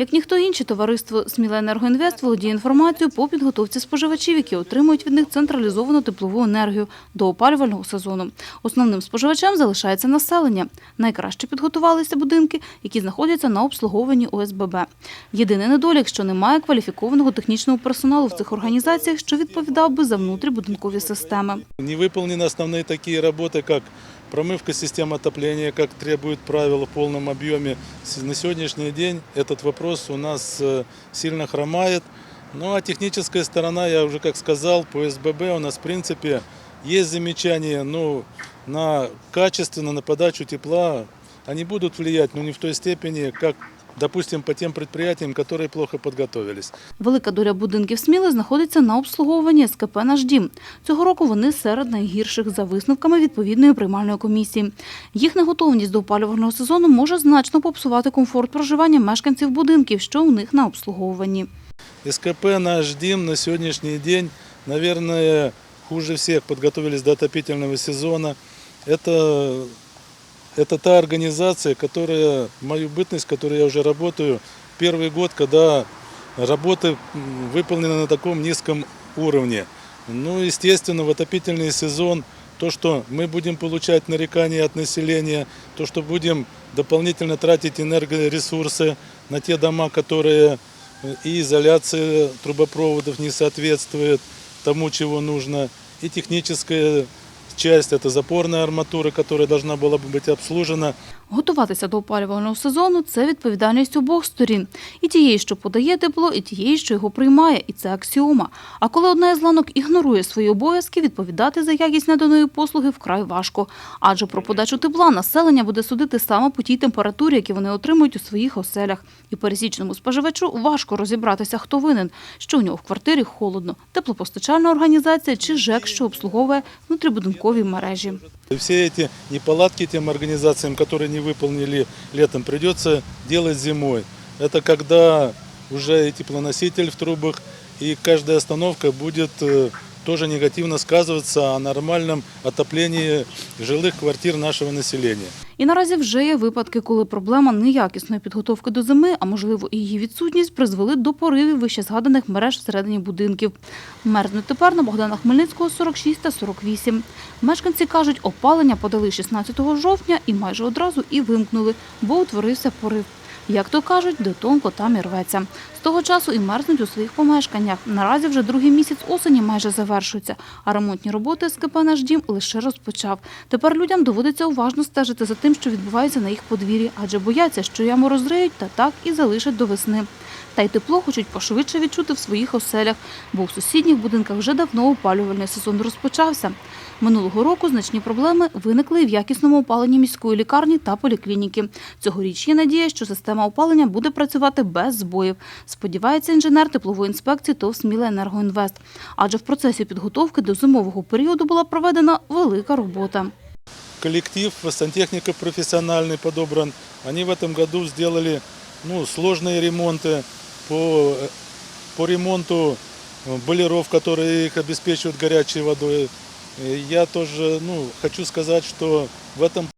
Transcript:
Як ніхто інший, товариство «Сміле-Енергоінвест» володіє інформацією по підготовці споживачів, які отримують від них централізовану теплову енергію до опалювального сезону. Основним споживачем залишається населення. Найкраще підготувалися будинки, які знаходяться на обслуговуванні ОСББ. Єдиний недолік, що немає кваліфікованого технічного персоналу в цих організаціях, що відповідав би за внутрібудинкові системи. Не выполнены основные такие работы, как промывка систем отопления, как требует правила в полном объеме. С- На сегодняшний день этот вопрос у нас э, сильно хромает. Ну а техническая сторона, я уже как сказал, по СББ у нас в принципе есть замечания ну, на качественно, на подачу тепла. Они будут влиять, но не в той степени, как, допустим, по тем предприятиям, которые плохо подготовились. Велика доля будинків Сміли знаходиться на обслуговуванні СКП «Наш дім». Цього року вони серед найгірших за висновками відповідної приймальної комісії. Їх неготовність до опалювального сезону може значно попсувати комфорт проживання мешканців будинків, що у них на обслуговуванні. СКП «Наш Дим» на сегодняшний день, наверное, хуже всех подготовились до отопительного сезона. Это, это та организация, которая, мою бытность, в которой я уже работаю, первый год, когда работы выполнены на таком низком уровне. Ну, естественно, в отопительный сезон то, что мы будем получать нарекания от населения, то, что будем дополнительно тратить энергоресурсы на те дома, которые э, и изоляция трубопроводов не соответствует тому, чего нужно, и техническая часть, это запорная арматура, которая должна была бы быть обслужена. Готуватися до опалювального сезону – це відповідальність обох сторін. І тієї, що подає тепло, і тієї, що його приймає. І це аксіома. А коли одна із ланок ігнорує свої обов'язки, відповідати за якість наданої послуги вкрай важко. Адже про подачу тепла населення буде судити саме по тій температурі, які вони отримують у своїх оселях. І пересічному споживачу важко розібратися, хто винен, що у нього в квартирі холодно, теплопостачальна організація чи ЖЕК, що обслуговує внутрібудинкові мережі. И все эти неполадки тем организациям, которые не выполнили летом, придется делать зимой. Это когда уже и теплоноситель в трубах, и каждая остановка будет э, тоже негативно сказываться о нормальном отоплении жилых квартир нашего населения. І наразі вже є випадки, коли проблема неякісної підготовки до зими, а можливо і її відсутність, призвели до поривів вищезгаданих мереж всередині будинків. Мерзнуть тепер на Богдана Хмельницького 46 та 48. Мешканці кажуть, опалення подали 16 жовтня і майже одразу і вимкнули, бо утворився порив. Як то кажуть, де тонко там і рветься. З того часу і мерзнуть у своїх помешканнях. Наразі вже другий місяць осені майже завершується, а ремонтні роботи СКП «Наш дім» лише розпочав. Тепер людям доводиться уважно стежити за тим, що відбувається на їх подвір'ї, адже бояться, що яму розриють та так і залишать до весни. Та й тепло хочуть пошвидше відчути в своїх оселях, бо в сусідніх будинках вже давно опалювальний сезон розпочався. Минулого року значні проблеми виникли і в якісному опаленні міської лікарні та поліклініки. Цьогоріч є надія, що система опалення буде працювати без збоїв. Сподівається інженер теплової інспекції ТОВ «Сміле Енергоінвест». Адже в процесі підготовки до зимового періоду була проведена велика робота. Коллектив сантехника профессиональный подобран. Они в этом году сделали ну, сложные ремонты по, э, по ремонту э, бойлеров, которые их обеспечивают горячей водой. Э, Я тоже ну, хочу сказать, что в этом